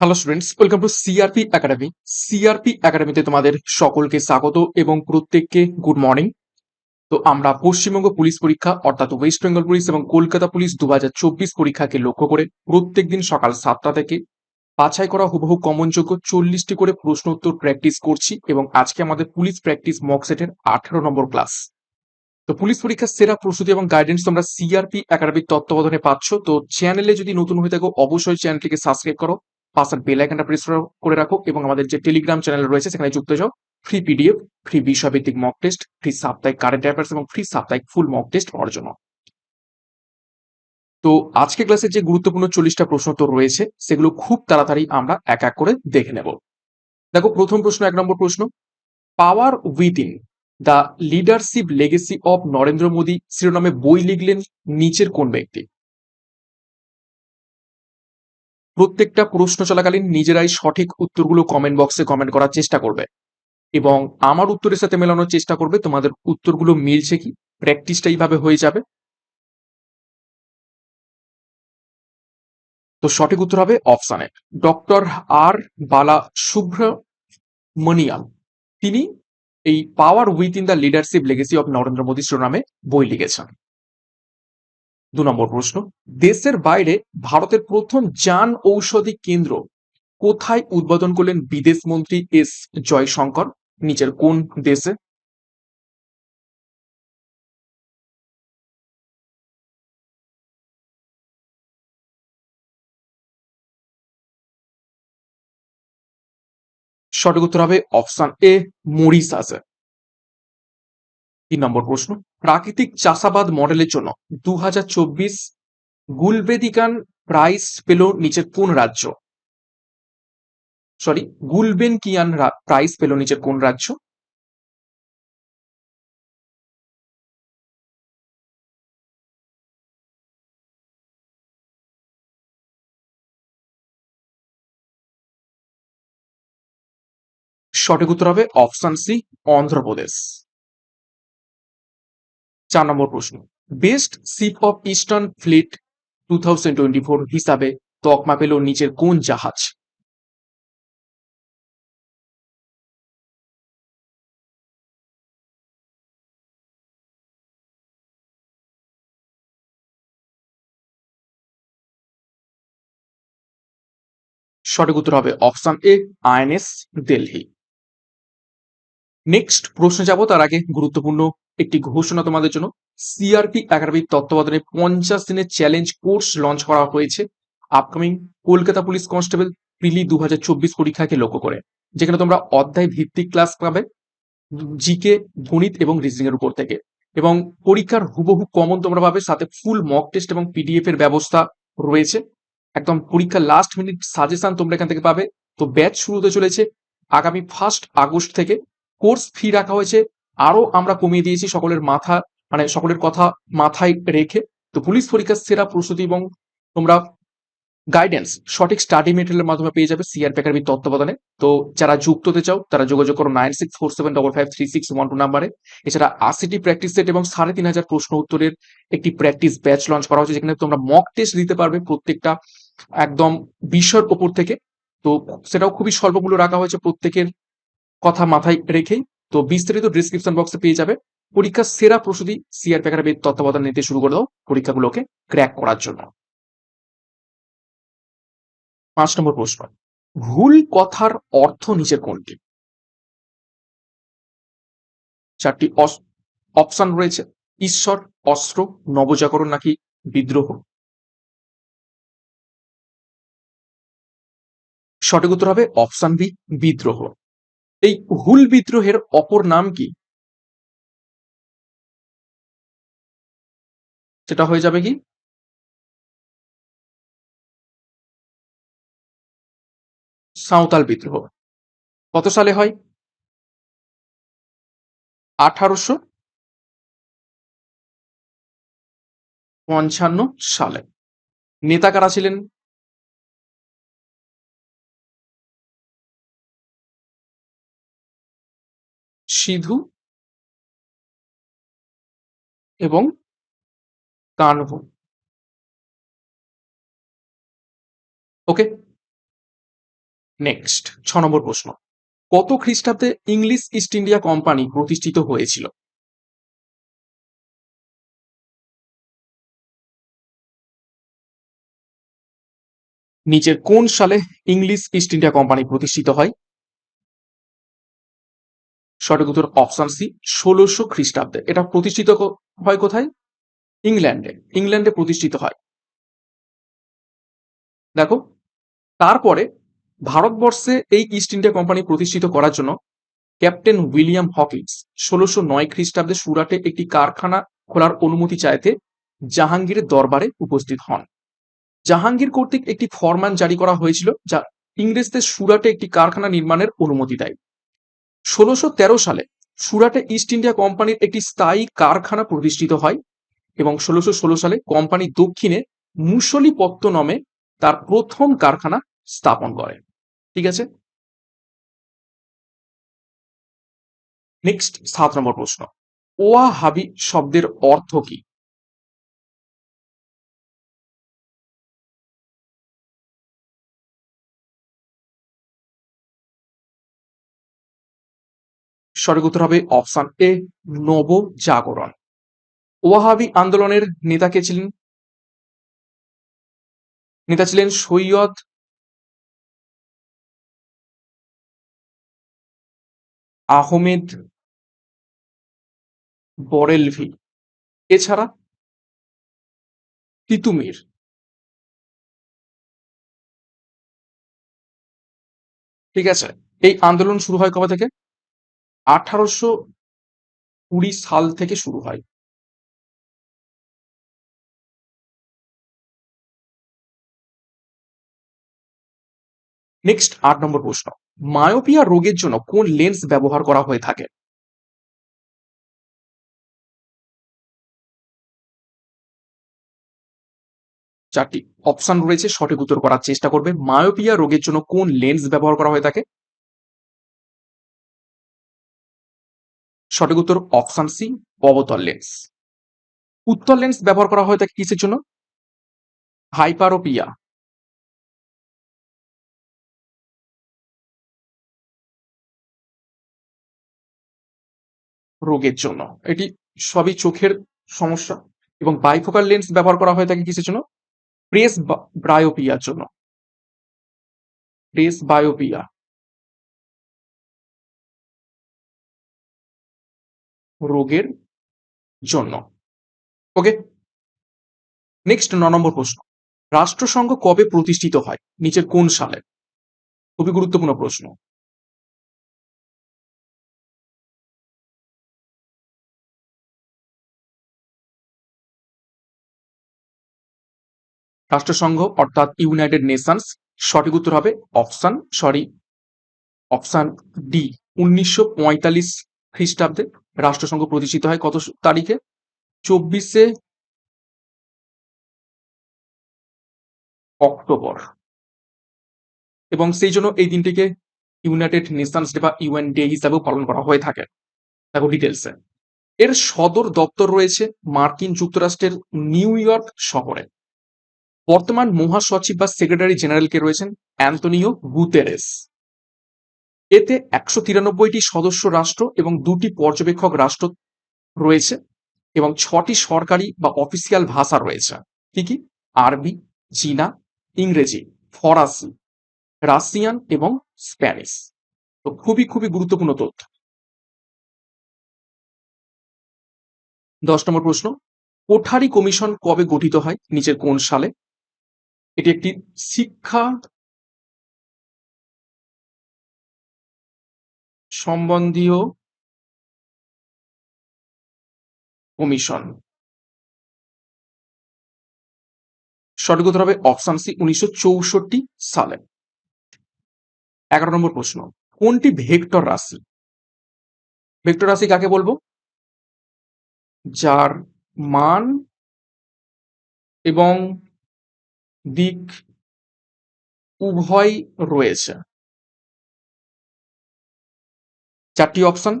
Hello students welcome to CRP academy CRP একাডেমিতে তোমাদের সকলকে স্বাগত এবং প্রত্যেককে গুড মর্নিং তো আমরা পশ্চিমবঙ্গ পুলিশ পরীক্ষা, অর্থাৎ ওয়েস্ট বেঙ্গল পুলিশ এবং কলকাতা পুলিশ দু পরীক্ষাকে লক্ষ্য করে প্রত্যেকদিন সকাল সাতটা থেকে বাছাই করা হুবহু কমনযোগ্য চল্লিশটি করে প্রশ্ন উত্তর প্র্যাকটিস করছি এবং আজকে আমাদের পুলিশ প্র্যাকটিস মক সেটের আঠারো নম্বর ক্লাস তো পুলিশ পরীক্ষার সেরা প্রস্তুতি এবং গাইডেন্স তোমরা সিআরপি একাডেমির তত্ত্বাবধানে পাচ্ছ। তো চ্যানেলে যদি নতুন হয়ে থাকো, অবশ্যই চ্যানেলটিকে সাবস্ক্রাইব করো। পাশের বেল আইকনটা প্রেস করে রাখো এবং আমাদের যে টেলিগ্রাম চ্যানেল রয়েছে, সেখানে যুক্ত যাও। ফ্রি পিডিএফ ফ্রি বিষয়ভিত্তিক মক টেস্ট ফ্রি সাপ্তাহিক কারেন্ট অ্যাফেয়ার্স এবং ফ্রি সাপ্তাহিক ফুল মক টেস্ট জন্য। তো আজকে ক্লাসে যে গুরুত্বপূর্ণ চল্লিশটা প্রশ্ন তো রয়েছে, সেগুলো খুব তাড়াতাড়ি আমরা এক এক করে দেখে নেব। দেখো, প্রথম প্রশ্ন এক নম্বর প্রশ্ন। Power within the leadership legacy of Narendra Modi, শিরোনামে বই লিখলেন নিচের কোন ব্যক্তি? প্রত্যেকটা প্রশ্ন চলাকালীন নিজেরাই সঠিক উত্তরগুলো কমেন্ট বক্সে কমেন্ট করার চেষ্টা করবে। এবং আমার উত্তরের সাথে মেলানোর চেষ্টা করবে, তোমাদের উত্তরগুলো মিলছে কি? প্র্যাকটিসটা এইভাবে হয়ে যাবে। তো সঠিক উত্তর হবে অপশানে ডক্টর আর বালা সুব্রমণিয়াম তিনি এই power within the leadership legacy of Narendra Modi শিরোনামে বই লিখেছেন। দু নম্বর প্রশ্ন, দেশের বাইরে ভারতের প্রথম যান ঔষধি কেন্দ্র কোথায় উদ্বোধন করলেন বিদেশ মন্ত্রী এস জয়শঙ্কর? নিচের কোন দেশে? সঠিক উত্তর হবে অপশন এ, মরিশাসে। তিন নম্বর প্রশ্ন। প্রাকৃতিক চাষাবাদ মডেলের জন্য দু হাজার চব্বিশ গুলবেদিকান প্রাইস পেল নিচের কোন রাজ্য? সরি গুলবেন কিয়ান প্রাইস পেল নিচের কোন রাজ্য? সঠিক উত্তর হবে অপশন সি, অন্ধ্রপ্রদেশ। চার নম্বর প্রশ্ন। Best ship of eastern fleet two thousand twenty four হিসাবে তকমা পেল নিচের কোন জাহাজ? সঠিক উত্তর হবে option A, INS, Delhi. Next প্রশ্ন যাব তার আগে গুরুত্বপূর্ণ একটি ঘোষণা তোমাদের জন্য। সিআরপি একাডেমির তত্ত্বাবধানে পঞ্চাশ দিনের চ্যালেঞ্জ কোর্স লঞ্চ করা হয়েছে। Upcoming Kolkata police constable prelim দু পরীক্ষাকে লক্ষ্য করে। যেখানে তোমরা অধ্যায় ভিত্তিক ক্লাস পাবে জিকে গণিত এবং রিজনিং এর উপর থেকে। এবং পরীক্ষার হুবহু কমন তোমরা পাবে, সাথে ফুল মক টেস্ট এবং পিডিএফ এর ব্যবস্থা রয়েছে। একদম পরীক্ষার লাস্ট মিনিট সাজেশন তোমরা এখান থেকে পাবে। তো ব্যাচ শুরু হতে চলেছে আগামী ফার্স্ট আগস্ট থেকে। কোর্স ফি রাখা হয়েছে আরও আমরা কমিয়ে দিয়েছি সকলের মাথা মানে সকলের কথা মাথায় রেখে। তো পুলিশ পরীক্ষার সেরা প্রস্তুতি এবং তোমরা গাইডেন্স সঠিক স্টাডি মেটেরিয়ালের মাধ্যমে পেয়ে যাবে সিআর প্যাকারবির তত্ত্বাবধানে। তো যারা যুক্ত হতে চাও, তারা যোগাযোগ করো nine six four seven double five three six one two নাম্বারে। এছাড়া আশিটি প্র্যাকটিস সেট এবং সাড়ে তিন হাজার প্রশ্ন উত্তরের একটি প্র্যাকটিস ব্যাচ লঞ্চ করা হচ্ছে যেখানে তোমরা মক টেস্ট দিতে পারবে প্রত্যেকটা একদম বিষয়ের ওপর থেকে। তো সেটাও খুবই স্বল্প মূল্য রাখা হয়েছে প্রত্যেকের কথা মাথায় রেখেই। তো বিস্তারিত ডিসক্রিপশন বক্সে পেয়ে যাবে। পরীক্ষার সেরা প্রস্তুতি সিআর প্যাকারবির তত্ত্বাবধান নিতে শুরু করে দাও পরীক্ষাগুলোকে ক্র্যাক করার জন্য। পাঁচ নম্বর প্রশ্ন, ভুল কথার অর্থ নিচের কোনটি? চারটি অপশন রয়েছে, ঈশ্বর, অস্ত্র, নবজাগরণ নাকি বিদ্রোহ? সঠিক উত্তর হবে অপশন বি বিদ্রোহ। এই হুল বিদ্রোহের অপর নাম কি? সেটা হয়ে যাবে কি? সাঁওতাল বিদ্রোহ। কত সালে হয়? আঠারোশো পঞ্চান্ন সালে। নেতা কারা ছিলেন? সিধু এবং কানহু ওকে নেক্সট ছ নম্বর প্রশ্ন। কত খ্রিস্টাব্দে ইংলিশ ইস্ট ইন্ডিয়া কোম্পানি প্রতিষ্ঠিত হয়েছিল? নিচের কোন সালে ইংলিশ ইস্ট ইন্ডিয়া কোম্পানি প্রতিষ্ঠিত হয়? সঠিক উত্তর অপশন সি ষোলোশো খ্রিস্টাব্দে। এটা প্রতিষ্ঠিত হয় কোথায়? ইংল্যান্ডে। ইংল্যান্ডে প্রতিষ্ঠিত হয়। দেখো, তারপরে ভারতবর্ষে এই ইস্ট ইন্ডিয়া কোম্পানি প্রতিষ্ঠিত করার জন্য ক্যাপ্টেন উইলিয়াম হকিন্স ষোলোশো নয় খ্রিস্টাব্দে সুরাটে একটি কারখানা খোলার অনুমতি চাইতে জাহাঙ্গীরের দরবারে উপস্থিত হন। জাহাঙ্গীর কর্তৃক একটি ফরমান জারি করা হয়েছিল, যা ইংরেজদের সুরাটে একটি কারখানা নির্মাণের অনুমতি দেয়। ষোলোশো সালে সুরাটে ইস্ট ইন্ডিয়া কোম্পানির একটি স্থায়ী কারখানা প্রতিষ্ঠিত হয় এবং ষোলোশো ষোলো সালে কোম্পানি দক্ষিণে মুসলিপত্ত নামে তার প্রথম কারখানা স্থাপন করে। ঠিক আছে? নেক্সট সাত নম্বর প্রশ্ন। ওয়া হাবি শব্দের অর্থ কি? সঠিক উত্তর হবে অপশন এ, নব জাগরণ। ওয়াহাবি আন্দোলনের নেতা কে ছিলেন? নেতা ছিলেন সৈয়দ আহমেদ বরেলভি। এছাড়া তিতুমির ঠিক আছে, এই আন্দোলন শুরু হয় কবে থেকে? আঠারোশো কুড়ি সাল থেকে শুরু হয়। নেক্সট আট নম্বর প্রশ্ন মায়োপিয়া রোগের জন্য কোন লেন্স ব্যবহার করা হয়ে থাকে? চারটি অপশন রয়েছে, সঠিক উত্তর করার চেষ্টা করবে। মায়োপিয়া রোগের জন্য কোন লেন্স ব্যবহার করা হয়ে থাকে? সঠিক উত্তর অপশন সি অবতল লেন্স উত্তল লেন্স ব্যবহার করা হয়ে থাকে কিসের জন্য? হাইপারোপিয়া রোগের জন্য। এটি সবই চোখের সমস্যা এবং বাইফোকাল লেন্স ব্যবহার করা হয়ে থাকে কিসের জন্য? প্রেস ব্রায়োপিয়ার জন্য। প্রেস বায়োপিয়া রোগের জন্য। ওকে নেক্সট ন নম্বর প্রশ্ন। রাষ্ট্রসংঘ কবে প্রতিষ্ঠিত হয়? নিচের কোন সালে? খুবই গুরুত্বপূর্ণ প্রশ্ন। রাষ্ট্রসংঘ অর্থাৎ ইউনাইটেড নেশনস সঠিক উত্তর হবে অপশন সরি অপশন ডি, উনিশশো পঁয়তাল্লিশ খ্রিস্টাব্দে রাষ্ট্রসংঘ প্রতিষ্ঠিত হয় কত তারিখে? চব্বিশে অক্টোবর। এবং সেই জন্য এই দিনটিকে ইউনাইটেড নেশনস ডে বা ইউএন ডে হিসাবেও পালন করা হয়ে থাকে। দেখো ডিটেলসে এর সদর দপ্তর রয়েছে মার্কিন যুক্তরাষ্ট্রের নিউ ইয়র্ক শহরে। বর্তমান মহাসচিব বা সেক্রেটারি জেনারেল কে রয়েছেন অ্যান্তনিও গুতেরেস। এতে একশো তিরানব্বইটি সদস্য রাষ্ট্র এবং দুটি পর্যবেক্ষক রাষ্ট্র রয়েছে এবং ছটি সরকারি বা অফিসিয়াল ভাষা রয়েছে। কি কি? আরবি, চীনা, ইংরেজি, ফরাসি, রাশিয়ান এবং স্প্যানিশ। তো খুবই খুবই গুরুত্বপূর্ণ তথ্য। দশ নম্বর প্রশ্ন, কোঠারি কমিশন কবে গঠিত হয়? নিচের কোন সালে? এটি একটি শিক্ষা সম্বন্ধীয় কমিশন সঠিক উত্তর হবে অপশন সি উনিশশো চৌষট্টি সালে। এগারো নম্বর প্রশ্ন, কোনটি ভেক্টর রাশি? ভেক্টর রাশি কাকে বলব? যার মান এবং দিক উভয় রয়েছে। চারটি অপশন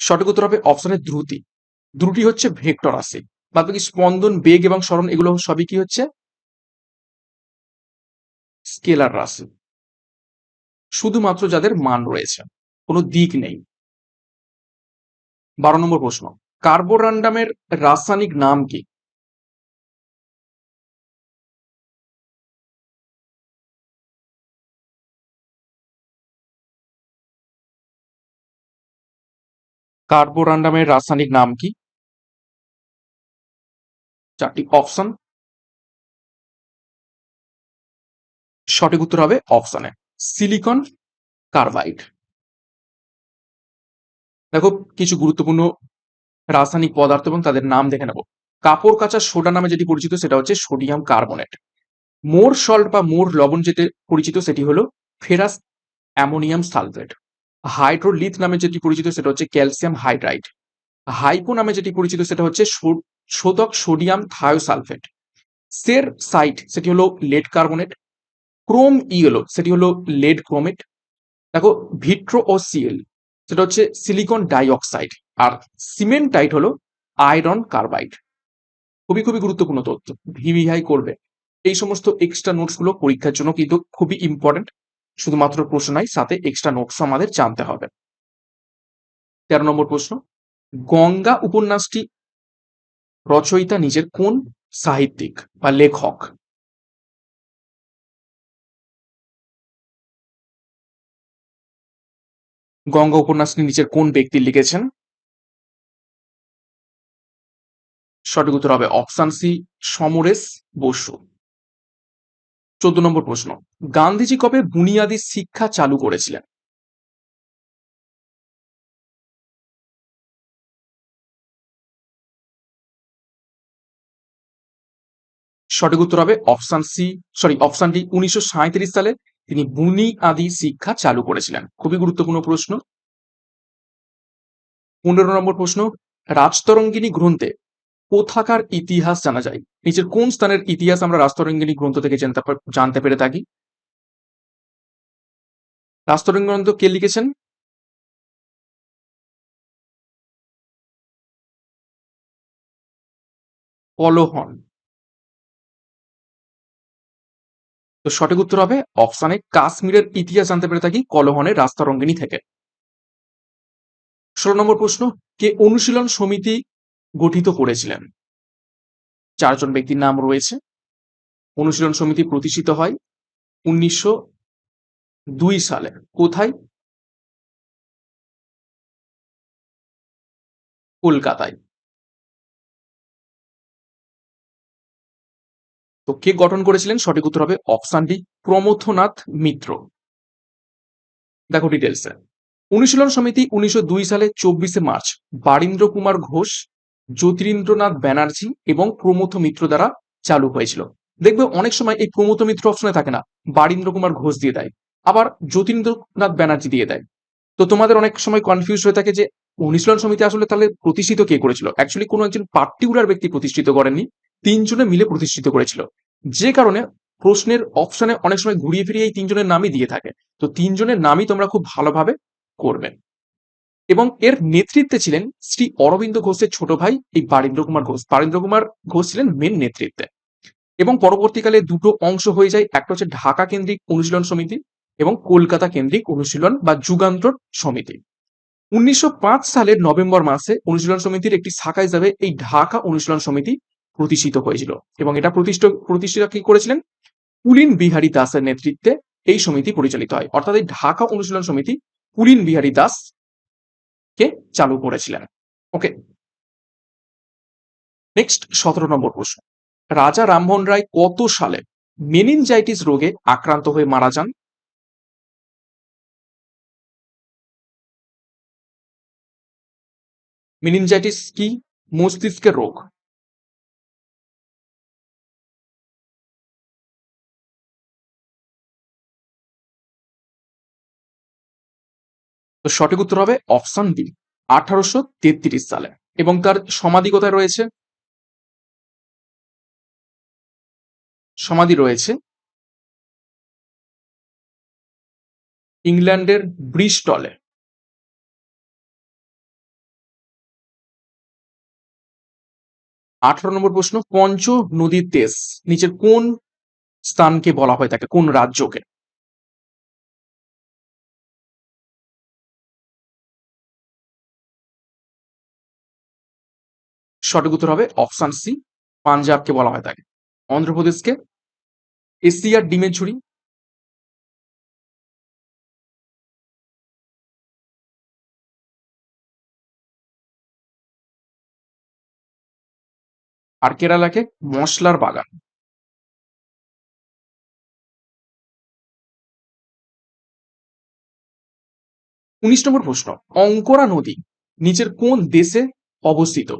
সঠিক উত্তর হবে অপশনের দ্রুতি। দ্রুতি হচ্ছে ভেক্টর বাদ বাকি স্পন্দন, বেগ এবং স্মরণ, এগুলো সবই কি হচ্ছে? স্কেলার রাশি। শুধুমাত্র যাদের মান রয়েছে, কোনো দিক নেই। বারো নম্বর প্রশ্ন কার্বোরান্ডামের রাসায়নিক নাম কি? কার্বোরান্ডামের রাসায়নিক নাম কি? চারটি অপশন। সঠিক উত্তর হবে অপশনে সিলিকন কার্বাইড। দেখো, কিছু গুরুত্বপূর্ণ রাসায়নিক পদার্থ এবং তাদের নাম দেখে নেব। কাপড় কাঁচা সোডা নামে যেটি পরিচিত, সেটা হচ্ছে সোডিয়াম কার্বনেট। মোর সল্ট বা মোর লবণ যেতে পরিচিত, সেটি হলো ফেরাস অ্যামোনিয়াম সালফেট। হাইড্রোলিথ নামে যেটি পরিচিত সেটা হচ্ছে ক্যালসিয়াম হাইড্রাইড। হাইপো নামে যেটি পরিচিত সেটা হচ্ছে শোধক সোডিয়াম থায়োসালফেট। সের সাইট সেটি হলো লেড কার্বনেট, ক্রোম ইয়েলো সেটি হলো লেড ক্রোমেট, দেখো ভিট্রো ও সিএল সেটা হচ্ছে সিলিকন ডাইঅক্সাইড আর সিমেন্টাইট হলো আয়রন কার্বাইড। খুবই খুবই গুরুত্বপূর্ণ তথ্য, ভিভিআই করবে। এই সমস্ত এক্সট্রা নোটসগুলো পরীক্ষার জন্য কিন্তু খুবই ইম্পর্টেন্ট শুধুমাত্র প্রশ্ন নাই সাথে এক্সট্রা নোটসও আমাদের জানতে হবে। তেরো নম্বর প্রশ্ন, গঙ্গা উপন্যাসটি রচয়িতা নিজের কোন সাহিত্যিক বা লেখক? গঙ্গা উপন্যাসটি নিজের কোন ব্যক্তি লিখেছেন? সঠিক উত্তর হবে অপশন সি, সমরেশ বসু। চোদ্দ নম্বর প্রশ্ন। গান্ধীজি কবে বুনিয়াদি শিক্ষা চালু করেছিলেন? সঠিক উত্তর হবে option C, sorry, option D, উনিশশো সাঁইত্রিশ সালে তিনি বুনিয়াদি শিক্ষা চালু করেছিলেন। খুবই গুরুত্বপূর্ণ প্রশ্ন। পনেরো নম্বর প্রশ্ন, রাজতরঙ্গিনী গ্রন্থে কোথাকার ইতিহাস জানা যায়? নিচের কোন স্থানের ইতিহাস আমরা রাজতরঙ্গিনী গ্রন্থ থেকে জানতে পেরে থাকি? রাজতরঙ্গিনী গ্রন্থ কে লিখেছেন? কলহন তো সঠিক উত্তর হবে অপশানে কাশ্মীরের ইতিহাস জানতে পেরে থাকি কলহনের রাস্তারঙ্গিনী থেকে। ষোলো নম্বর প্রশ্ন, কে অনুশীলন সমিতি গঠিত করেছিলেন। চারজন ব্যক্তির নাম রয়েছে। অনুশীলন সমিতি প্রতিষ্ঠিত হয় উনিশশো দুই সালে। কোথায়? কলকাতায়। তো কে গঠন করেছিলেন? সঠিক উত্তর হবে অপশান ডি প্রমথনাথ মিত্র। দেখো ডিটেলসে অনুশীলন সমিতি উনিশশো দুই সালে চব্বিশে মার্চ। বারীন্দ্র কুমার ঘোষ জ্যোতিরিন্দ্রনাথ ব্যানার্জি এবং প্রমথ মিত্র দ্বারা চালু হয়েছিল। দেখবে অনেক সময় এই প্রমথ মিত্র অপশনে থাকে না, বারীন্দ্র কুমার ঘোষ দিয়ে দেয়, আবার জ্যোতিরিন্দ্রনাথ ব্যানার্জি দিয়ে দেয়। তো তোমাদের অনেক সময় কনফিউজ হয়ে থাকে যে অনুশীলন সমিতি আসলে তাহলে প্রতিষ্ঠিত কে করেছিল? অ্যাকচুয়ালি কোনো একজন পার্টিকুলার ব্যক্তি প্রতিষ্ঠিত করেননি, তিনজনে মিলে প্রতিষ্ঠিত করেছিল। যে কারণে প্রশ্নের অপশনে অনেক সময় ঘুরিয়ে ফিরিয়ে এই তিনজনের নামই দিয়ে থাকে। তো তিনজনের নামই তোমরা খুব ভালোভাবে করবে। এবং এর নেতৃত্বে ছিলেন শ্রী অরবিন্দ ঘোষের ছোট ভাই, এই বারীন্দ্র কুমার ঘোষ। বারীন্দ্র কুমার ঘোষ ছিলেন মেন নেতৃত্বে। এবং পরবর্তীকালে দুটো অংশ হয়ে যায়, একটা হচ্ছে ঢাকা কেন্দ্রিক অনুশীলন সমিতি এবং কলকাতা কেন্দ্রিক অনুশীলন বা যুগান্তর সমিতি। উনিশশো সালের নভেম্বর মাসে অনুশীলন সমিতির একটি শাখা হিসাবে এই ঢাকা অনুশীলন সমিতি প্রতিষ্ঠিত হয়েছিল। এবং এটা প্রতিষ্ঠিত প্রতিষ্ঠিত কি করেছিলেন? পুলিন বিহারী দাসের নেতৃত্বে এই সমিতি পরিচালিত হয়। অর্থাৎ এই ঢাকা অনুশীলন সমিতি পুলিন বিহারী দাস কে? চালু করেছিলেন। ওকে নেক্সট সতেরো নম্বর প্রশ্ন। রাজা রামমোহন রায় কত সালে মেনিনজাইটিস রোগে আক্রান্ত হয়ে মারা যান? মেনিনজাইটিস কি? মস্তিষ্কের রোগ। তো সঠিক উত্তর হবে অপশন বি, আঠারোশো তেত্রিশ সালে। এবং তার সমাধি কোথায় রয়েছে? সমাধি রয়েছে ইংল্যান্ডের ব্রিস্টলে। আঠারো নম্বর প্রশ্ন, পঞ্চ নদীর দেশ নিচের কোন স্থানকে বলা হয় থাকে কোন রাজ্যকে? সঠিক উত্তর হবে অপশন সি, পাঞ্জাবকে বলা হয় তাকে। অন্ধ্রপ্রদেশকে এশিয়ার ডিমের ঝুড়ি। আর কেরালাকে মশলার বাগান। উনিশ নম্বর প্রশ্ন, অঙ্করা নদী নিচের কোন দেশে অবস্থিত?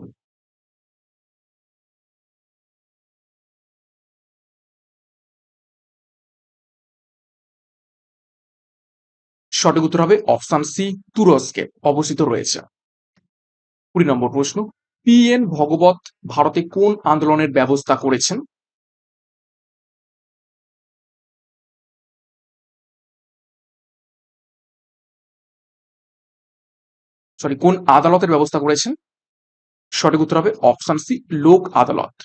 সঠিক উত্তর হবে অপশন সি, তুরস্কে, অবস্থিত রয়েছে। কুড়ি নম্বর প্রশ্ন, পি এন ভগবত ভারতে কোন আন্দোলনের ব্যবস্থা করেছেন? সরি, কোন আদালতের ব্যবস্থা করেছেন? সঠিক উত্তর হবে অপশন সি, লোক আদালত।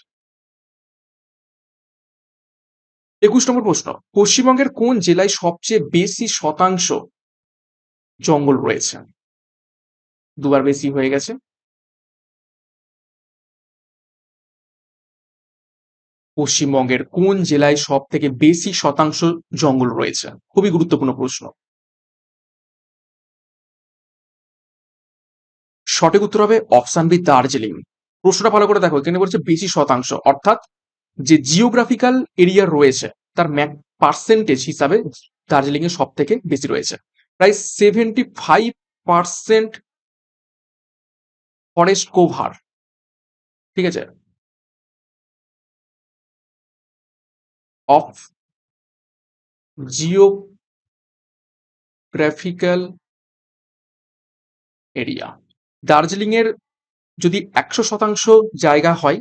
একুশ নম্বর প্রশ্ন, পশ্চিমবঙ্গের কোন জেলায় সবচেয়ে বেশি শতাংশ জঙ্গল রয়েছে। দুবার বেশি হয়ে গেছে। পশ্চিমবঙ্গের কোন জেলায় সব থেকে বেশি শতাংশ জঙ্গল রয়েছে? খুবই গুরুত্বপূর্ণ প্রশ্ন। সঠিক উত্তর হবে অপশন বি দার্জিলিং। প্রশ্নটা ভালো করে দেখো, এখানে বলছে বেশি শতাংশ। অর্থাৎ যে জিওগ্রাফিক্যাল এরিয়া রয়েছে, তার ম্যাক পার্সেন্টেজ হিসাবে দার্জিলিং এ সব থেকে বেশি রয়েছে। প্রায় seventy five percent forest cover ঠিক আছে? অফ জিওগ্রাফিক্যাল এরিয়া দার্জিলিং এর যদি একশো শতাংশ জায়গা হয়,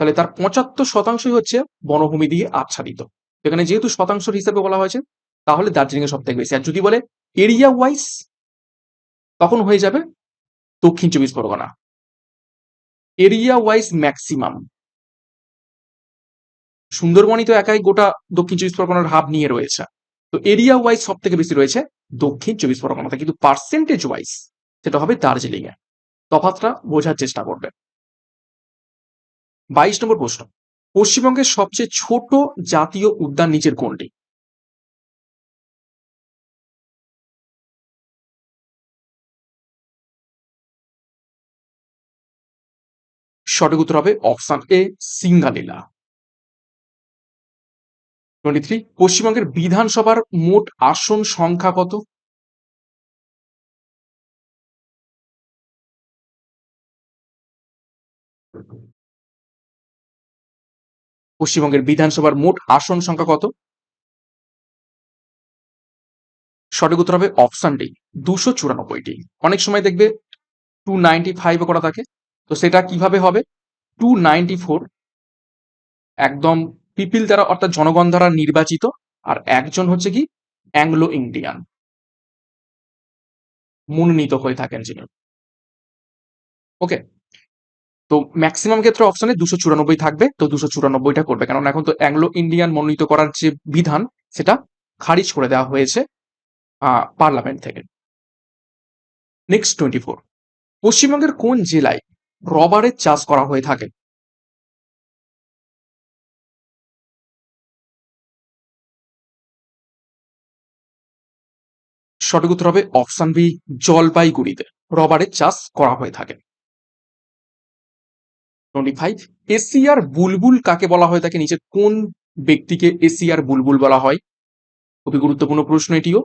তাহলে তার পঁচাত্তর শতাংশই হচ্ছে বনভূমি দিয়ে আচ্ছাদিত। এখানে যেহেতু শতাংশ হিসাবে বলা হয়েছে, তাহলে দার্জিলিং এর সব থেকে বেশি। আর যদি বলে এরিয়া ওয়াইজ তখন হয়ে যাবে Dakshin Chobbish Pargana. Area wise maximum. সুন্দরবনই তো একাই গোটা দক্ষিণ চব্বিশ পরগনার হাব নিয়ে রয়েছে। তো এরিয়া ওয়াইজ সব থেকে বেশি রয়েছে দক্ষিণ চব্বিশ পরগনাতে। কিন্তু পার্সেন্টেজ ওয়াইজ সেটা হবে দার্জিলিং এ। তফাতটা বোঝার চেষ্টা করবে। বাইশ নম্বর প্রশ্ন। পশ্চিমবঙ্গের সবচেয়ে ছোট জাতীয় উদ্যান নিচের কোনটি? সঠিক উত্তর হবে option A, Singalila. Twenty three পশ্চিমবঙ্গের বিধানসভার মোট আসন সংখ্যা কত? পশ্চিমবঙ্গের বিধানসভার মোট আসন সংখ্যা কত? সঠিক উত্তর হবে অপশন ডি, দুশো চুরানব্বইটি। অনেক সময় দেখবে টু নাইনটি ফাইভ করা থাকে। তো সেটা কীভাবে হবে? টু নাইনটি ফোর একদম পিপিল দ্বারা অর্থাৎ জনগণ দ্বারা নির্বাচিত আর একজন হচ্ছে কি? অ্যাংলো ইন্ডিয়ান মনোনীত হয়ে থাকেন যিনি। ওকে তো ম্যাক্সিমাম ক্ষেত্রে অপশনে দুশো চুরানব্বই থাকবে, তো দুশো চুরানব্বইটা করবে। কারণ এখন তো অ্যাংলো ইন্ডিয়ান মনোনীত করার যে বিধান, সেটা খারিজ করে দেওয়া হয়েছে পার্লামেন্ট থেকে। নেক্সট টোয়েন্টি ফোর পশ্চিমবঙ্গের কোন জেলায় রবারের চাষ করা হয়ে থাকে। সঠিক উত্তর হবে অপশন বি, জলপাইগুড়িতে রবারের চাষ করা হয়ে থাকে। টোয়েন্টি ফাইভ, এশিয়ার বুলবুল কাকে বলা হয়ে থাকে? নিচে কোন ব্যক্তিকে এশিয়ার বুলবুল বলা হয়? খুবই গুরুত্বপূর্ণ প্রশ্ন এটিও।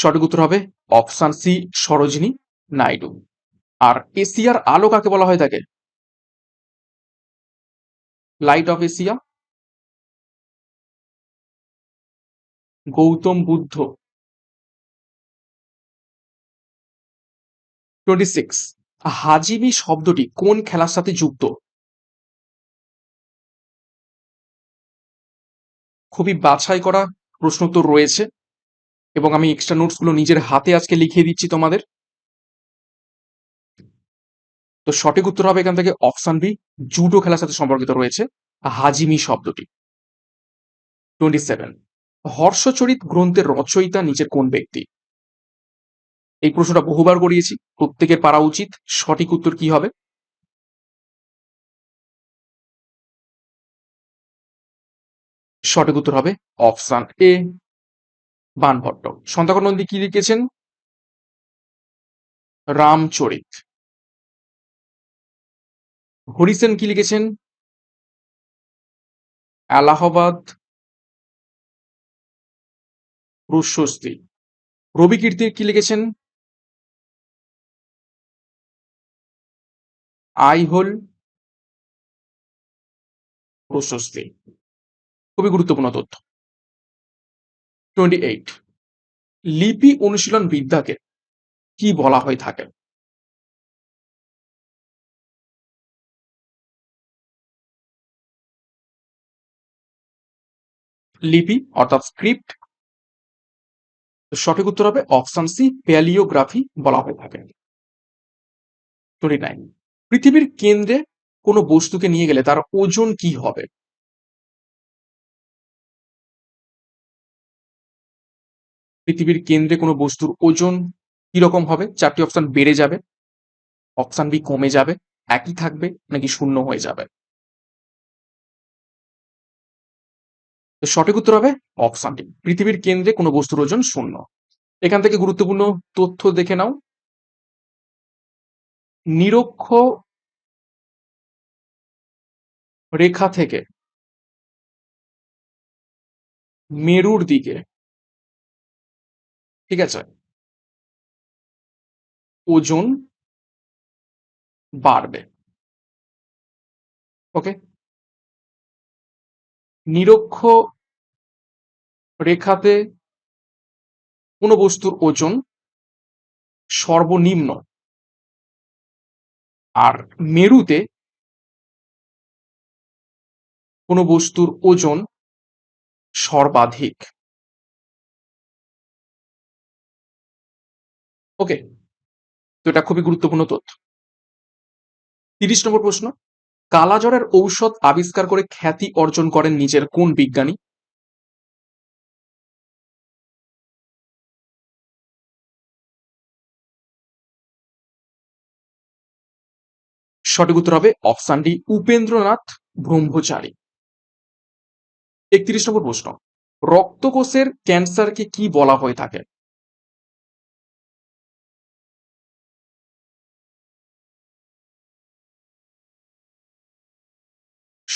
সঠিক উত্তর হবে অপশান সি, সরোজিনী নাইডু। আর এশিয়ার আলো কাকে বলা হয় তাকে? Light of Asia Gautam Buddha. Twenty six হাজিমি শব্দটি কোন খেলার সাথে যুক্ত? খুবই বাছাই করা প্রশ্ন তো রয়েছে। এবং আমি এক্সট্রা নোটসগুলো নিজের হাতে আজকে লিখিয়ে দিচ্ছি তোমাদের। তো সঠিক উত্তর হবে এখান থেকে অপশন বি জুডো খেলার সাথে সম্পর্কিত রয়েছে হাজিমি শব্দটি। টোয়েন্টি সেভেন হর্ষচরিত গ্রন্থের রচয়িতা নিচের কোন ব্যক্তি? এই প্রশ্নটা বহুবার করিয়েছি, প্রত্যেকের পারা উচিত, সঠিক উত্তর কি হবে? সঠিক উত্তর হবে অপশন এ বানভট্ট। সন্তাকর নন্দী কি লিখেছেন? রামচরিত হরিসেন কি লিখেছেন? এলাহাবাদ প্রশস্তি। রবি কীর্তি কি লিখেছেন? আইহোল প্রশস্তি। খুবই গুরুত্বপূর্ণ তথ্য। টোয়েন্টি এইট লিপি অনুশীলন বিদ্যাকে কি বলা হয়ে থাকে? লিপি অর্থাৎ স্ক্রিপ্ট সঠিক উত্তর হবে অপশন সি প্যালিওগ্রাফি বলা হয়ে থাকে। টোয়েন্টি নাইন পৃথিবীর কেন্দ্রে কোনো বস্তুকে নিয়ে গেলে তার ওজন কি হবে? পৃথিবীর কেন্দ্রে কোনো বস্তুর ওজন কি রকম হবে? চারটি অপশন বেড়ে যাবে অপশন বি কমে যাবে, একই থাকবে নাকি শূন্য হয়ে যাবে? তো সঠিক উত্তর হবে অপশনটি পৃথিবীর কেন্দ্রে কোনো বস্তুর ওজন শূন্য। এখান থেকে গুরুত্বপূর্ণ তথ্য দেখে নাও। নিরক্ষ রেখা থেকে মেরুর দিকে ঠিক আছে? ওজন বাড়বে। ওকে? নিরক্ষ রেখাতে কোনো বস্তুর ওজন সর্বনিম্ন। আর মেরুতে কোনো বস্তুর ওজন সর্বাধিক। ওকে তো এটা খুবই গুরুত্বপূর্ণ তথ্য। তিরিশ নম্বর প্রশ্ন। কালাজ্বরের ঔষধ আবিষ্কার করে খ্যাতি অর্জন করেন নিজের কোন বিজ্ঞানী? সঠিক উত্তর হবে অপশন ডি, উপেন্দ্রনাথ ব্রহ্মচারী। একত্রিশ নম্বর প্রশ্ন। রক্তকোষের ক্যান্সারকে কি বলা হয়ে থাকে?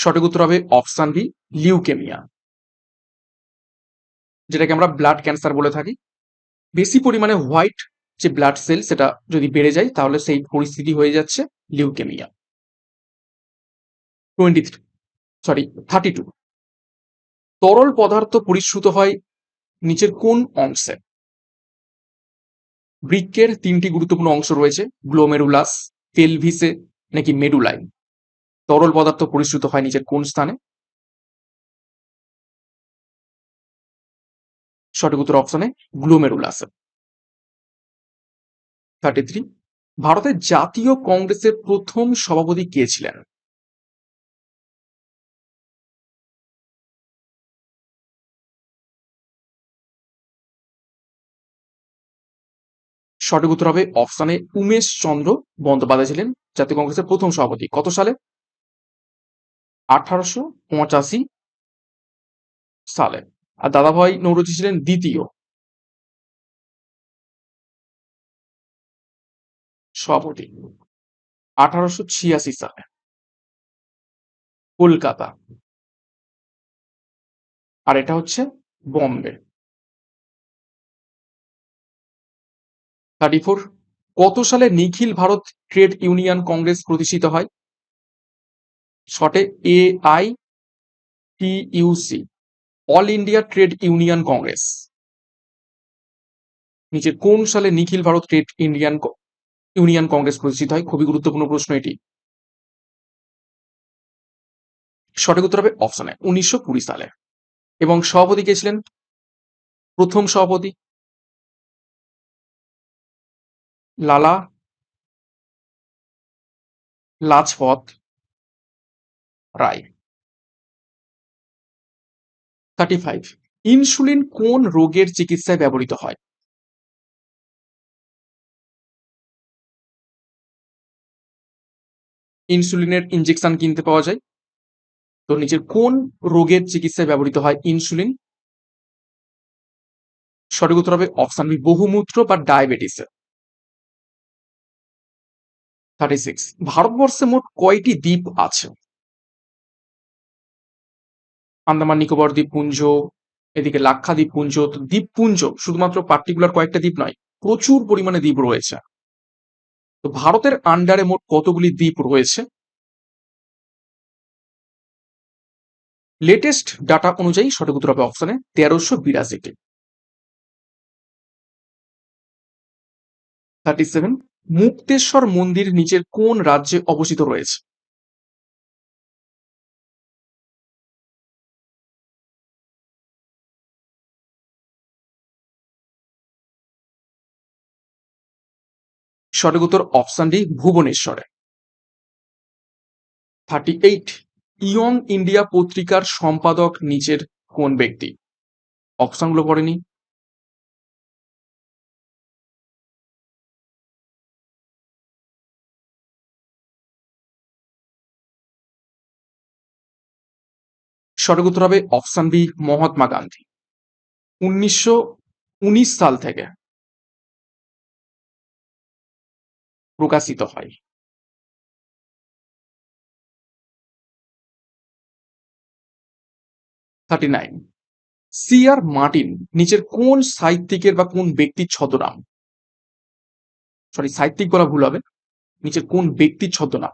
সঠিক উত্তর হবে অপশন বি, লিউকেমিয়া। যেটাকে আমরা ব্লাড ক্যান্সার বলে থাকি। বেশি পরিমাণে হোয়াইট যে ব্লাড সেল সেটা যদি বেড়ে যায়, তাহলে সেই পরিস্থিতি হয়ে যাচ্ছে leukemia. Twenty three, sorry, thirty two. তরল পদার্থ পরিশ্রুত হয় নিচের কোন অংশে? বৃক্কের তিনটি গুরুত্বপূর্ণ অংশ রয়েছে গ্লোমেরুলাস পেলভিসে নাকি মেডুলাইন তরল পদার্থ পরিশ্রুত হয় নিচের কোন স্থানে? সঠিক উত্তর অপশনে গ্লোমেরুলাস থার্টি থ্রি ভারতের জাতীয় কংগ্রেসের প্রথম সভাপতি কে ছিলেন? সঠিক উত্তর হবে অপশনে উমেশ চন্দ্র বন্দ্যোপাধ্যায় ছিলেন জাতীয় কংগ্রেসের প্রথম সভাপতি। কত সালে? আঠারোশো পঁচাশি সালে। আর দাদাভাই নৌরজি ছিলেন দ্বিতীয়। সভাপতি। আঠারোশো ছিয়াশি সালে। কলকাতা। আর এটা হচ্ছে বম্বে। থার্টি ফোর কত সালে Nikhil Bharat trade union congress প্রতিষ্ঠিত হয়? শর্টে A I T UC all India trade union congress নিচে কোন সালে Nikhil Bharat trade Indian union congress প্রতিষ্ঠিত হয়? খুবই গুরুত্বপূর্ণ প্রশ্ন এটি। সঠিক উত্তর হবে অপশনে উনিশশো কুড়ি সালে। এবং সভাপতি কে ছিলেন? প্রথম সভাপতি Lala Lajpat Rai. Thirty five insulin কোন রোগের চিকিৎসায় ব্যবহৃত হয়? ইনসুলিনের ইনজেকশন কিনতে পাওয়া যায়। তো নিচের কোন রোগের চিকিৎসায় ব্যবহৃত হয় ইনসুলিন? সঠিক উত্তর হবে অপশন বি, বহুমূত্র বা ডায়াবেটিস। থার্টি সিক্স ভারতবর্ষে মোট কয়টি দ্বীপ আছে? আন্দামান, নিকোবর দ্বীপপুঞ্জ, এদিকে লাক্ষা দ্বীপপুঞ্জ। তো দ্বীপপুঞ্জ শুধুমাত্র পার্টিকুলার কয়েকটা দ্বীপ নয়, প্রচুর পরিমাণে দ্বীপ রয়েছে। তো ভারতের আন্ডারে মোট কতগুলি দ্বীপ রয়েছে? লেটেস্ট ডাটা অনুযায়ী সঠিক উত্তর হবে অপশনে তেরোশো বিরাশিটি থার্টি সেভেন মুক্তেশ্বর মন্দির নিচের কোন রাজ্যে অবস্থিত রয়েছে? সঠিক উত্তর অপশন ডি ভুবনেশ্বরে। থার্টি এইট ইয়ং ইন্ডিয়া পত্রিকার সম্পাদক নিচের কোন ব্যক্তি? অপশনগুলো পড়েনি সঠিক উত্তর হবে অপশন বি মহাত্মা গান্ধী। উনিশশো উনিশ সাল থেকে প্রকাশিত হয়। Thirty nine C R Martin নিচের কোন সাহিত্যিকের বা কোন ব্যক্তির ছদ্মনাম? সরি সাহিত্যিক বলা ভুল হবে। নিচের কোন ব্যক্তির ছদ্মনাম?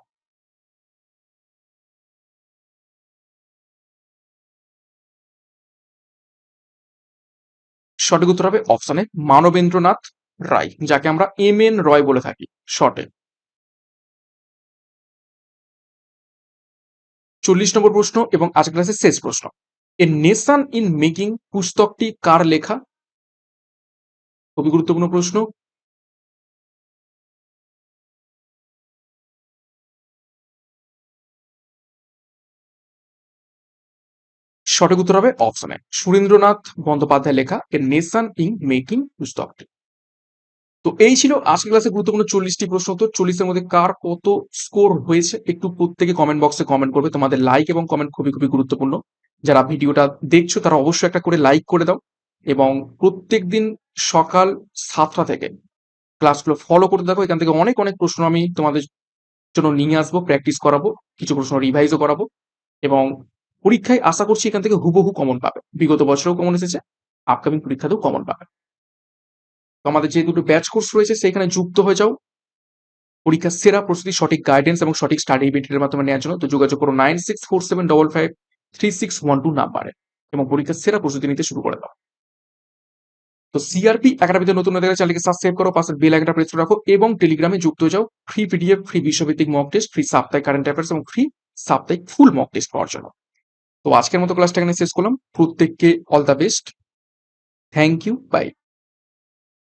সঠিক উত্তর হবে অপশনে মানবেন্দ্রনাথ রায়, যাকে আমরা এম এন রয় বলে থাকি শর্টে চল্লিশ নম্বর প্রশ্ন এবং আজকের ক্লাসের শেষ প্রশ্ন। এ নেশন ইন মেকিং পুস্তকটি কার লেখা? খুবই গুরুত্বপূর্ণ প্রশ্ন। সঠিক উত্তর হবে অপশনে সুরেন্দ্রনাথ বন্দ্যোপাধ্যায় লেখা এ নেশন ইন মেকিং পুস্তকটি। তো এই ছিল আজকের ক্লাসে গুরুত্বপূর্ণ চল্লিশটি প্রশ্ন তো চল্লিশের মধ্যে কার কত স্কোর হয়েছে, একটু প্রত্যেকে কমেন্ট বক্সে কমেন্ট করবে। তোমাদের লাইক এবং কমেন্ট খুবই খুবই গুরুত্বপূর্ণ। যারা ভিডিওটা দেখছ, তারা অবশ্যই একটা করে লাইক করে দাও এবং প্রত্যেক দিন সকাল সাতটা থেকে ক্লাসগুলো ফলো করতে থাকো। এখান থেকে অনেক অনেক প্রশ্ন আমি তোমাদের জন্য নিয়ে আসব প্র্যাকটিস করাবো, কিছু প্রশ্ন রিভাইজও করাবো এবং পরীক্ষায় আশা করছি এখান থেকে হুবহু কমন পাবে। বিগত বছরেও কমন এসেছে আপকামিং পরীক্ষাতেও কমন পাবে। তো আমাদের যে দুটো ব্যাচ কোর্স রয়েছে সেখানে যুক্ত হয়ে যাও। পরীক্ষার সেরা প্রস্তুতি, সঠিক গাইডেন্স এবং সঠিক স্টাডি মেটেরিয়ালের মাধ্যমে নেওয়ার জন্য। তো যোগাযোগ করো nine six four seven double five three six one two নাম্বারে এবং পরীক্ষার সেরা প্রস্তুতি নিতে শুরু করে দাও। তো সিআরপি একাডেমিতে নতুন নতুন চ্যানেলকে সাবস্ক্রাইব করো, পাশের বেল আইকনটা প্রেস করে রাখো এবং টেলিগ্রামে যুক্ত হয়ে যাও। ফ্রি পিডিএফ ফ্রি বিশ্বভিত্তিক মক টেস্ট ফ্রি সাপ্তাহিক কারেন্ট অ্যাফেয়ার্স এবং ফ্রি সাপ্তাহিক ফুল মক টেস্ট পাওয়ার জন্য। তো আজকের মতো ক্লাসটা এখানে শেষ করলাম। প্রত্যেককে all the best thank you bye